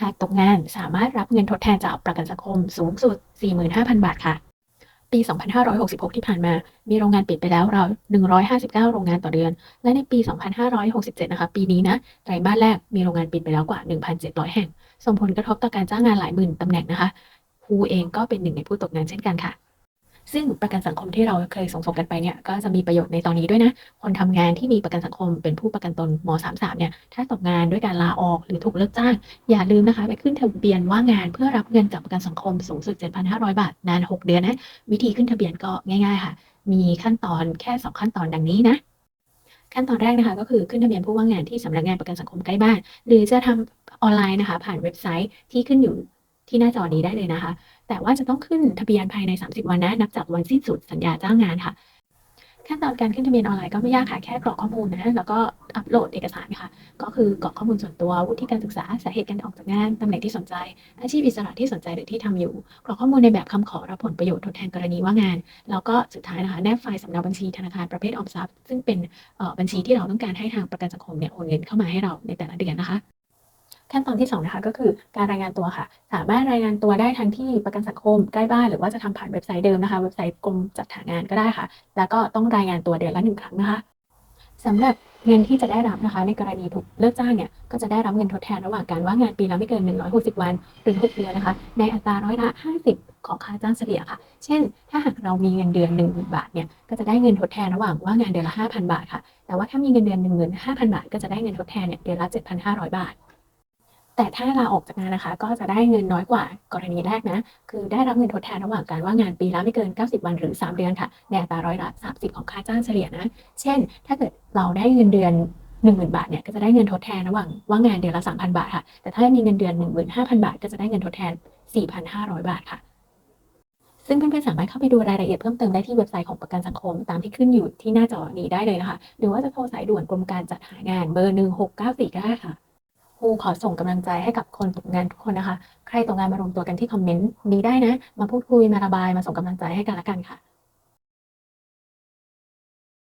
หากตกงานสามารถรับเงินทดแทนจากประกันสังคมสูงสุด 45,000 บาทค่ะ ปี 2566 ที่ผ่านมา มีโรงงานปิดไปแล้วราว159 โรงงานต่อเดือน และในปี 2567 นะคะ ปีนี้นะไตรมาสแรกมีโรงงานปิดไปแล้วกว่า 1,700 แห่ง ส่งผลกระทบต่อการจ้างงานหลายหมื่นตำแหน่งนะคะฮูเองก็เป็นหนึ่งในผู้ตกงานเช่นกันค่ะ ซึ่งประกันสังคมที่เราเคยส่งส่งกันไปเนี่ยก็จะมีประโยชน์ในตอนนี้ด้วยนะ คนทำงานที่มีประกันสังคมเป็นผู้ประกันตนม .33 เนี่ยถ้าตกงานด้วยการลาออกหรือถูกเลิกจ้าง อย่าลืมนะคะไปขึ้นทะเบียนว่างงานเพื่อรับเงินจากประกันสังคมสูงสุด 7,500 บาท นาน 6 เดือนนะวิธีขึ้นทะเบียนก็ง่าย ๆ ค่ะ มีขั้นตอนแค่ 2 ขั้นตอนดังนี้นะขั้นตอนแรกนะคะก็คือขึ้นทะเบียนผู้ว่างงานที่สำนักงานประกันสังคมใกล้บ้าน หรือจะทำออนไลน์นะคะ ผ่านเว็บไซต์ที่ขึ้นอยู่ ที่หน้าจอนี้ได้เลยนะคะ แต่ว่าจะต้องขึ้นทะเบียนภายใน 30 วันนะ นับจากวันสิ้นสุดสัญญาจ้างงานค่ะ ขั้นตอนการขึ้นทะเบียนออนไลน์ก็ไม่ยากค่ะ แค่กรอกข้อมูลนะ แล้วก็อัปโหลดเอกสารค่ะ ก็คือกรอกข้อมูลส่วนตัว วุฒิการศึกษา สาเหตุการออกจากงาน ตำแหน่งที่สนใจ อาชีพอิสระที่สนใจหรือที่ทำอยู่ กรอกข้อมูลในแบบคำขอรับผลประโยชน์ทดแทนกรณีว่างงาน แล้วก็สุดท้ายนะคะ แนบไฟล์สำเนาบัญชีธนาคารประเภทออมทรัพย์ ซึ่งเป็นบัญชีที่เราต้องการให้ทางประกันสังคมเนี่ยโอนเงินเข้ามาให้เราในแต่ละเดือนนะคะ ขั้นตอนที่2นะคะก็คือการรายงานตัวค่ะ สามารถรายงานตัวได้ทั้งที่ประกันสังคมใกล้บ้านหรือว่าจะทำผ่านเว็บไซต์เดิมนะคะ เว็บไซต์กรมจัดหางานก็ได้ค่ะ แล้วก็ต้องรายงานตัวเดือนละหนึ่งครั้งนะคะสำหรับเงินที่จะได้รับนะคะ ในกรณีถูกเลิกจ้างเนี่ยก็จะได้รับเงินทดแทนระหว่างการว่างงานปีละไม่เกิน 160 วันหรือ6เดือนนะคะ ในอัตราร้อยละ 50 ของค่าจ้างเฉลี่ยค่ะ เช่น ถ้าหากเรามีเงินเดือน 10,000 บาทเนี่ยก็จะได้เงินทดแทนระหว่างว่างงานเดือนละ 5,000 บาทค่ะ แต่ว่าถ้ามีเงินเดือน 15,000 บาท ก็จะได้เงินทดแทนเนี่ยเดือนละ 7,500 บาท แต่ถ้าลาออกจากงานนะคะ ก็จะได้เงินน้อยกว่ากรณีแรกนะ คือได้รับเงินทดแทนระหว่างการว่างงานปีละไม่เกิน 90 วันหรือ 3 เดือนค่ะในอัตราร้อยละ 30 ของค่าจ้างเฉลี่ยนะ เช่น ถ้าเกิดเราได้เงินเดือน10,000 บาทเนี่ยก็จะได้เงินทดแทนระหว่างว่างงานเดือนละ 3,000 บาทค่ะ แต่ถ้ามีเงินเดือน 15,000 บาท ก็จะได้เงินทดแทน 4,500 บาทค่ะ ซึ่งเพื่อนๆสามารถเข้าไปดูรายละเอียดเพิ่มเติมได้ที่เว็บไซต์ของประกันสังคม ตามที่ขึ้นอยู่ที่หน้าจอนี้ได้เลยนะคะ หรือว่าจะโทรสายด่วนกรมการจัดหางานเบอร์ 1694ก็ได้ค่ะ รูขอส่งกำลังใจให้กับคนตกงานทุกคนนะคะ ใครตกงานมารวมตัวกันที่คอมเมนต์นี้ได้นะ มาพูดคุยมาระบายมาส่งกำลังใจให้กันละกันค่ะ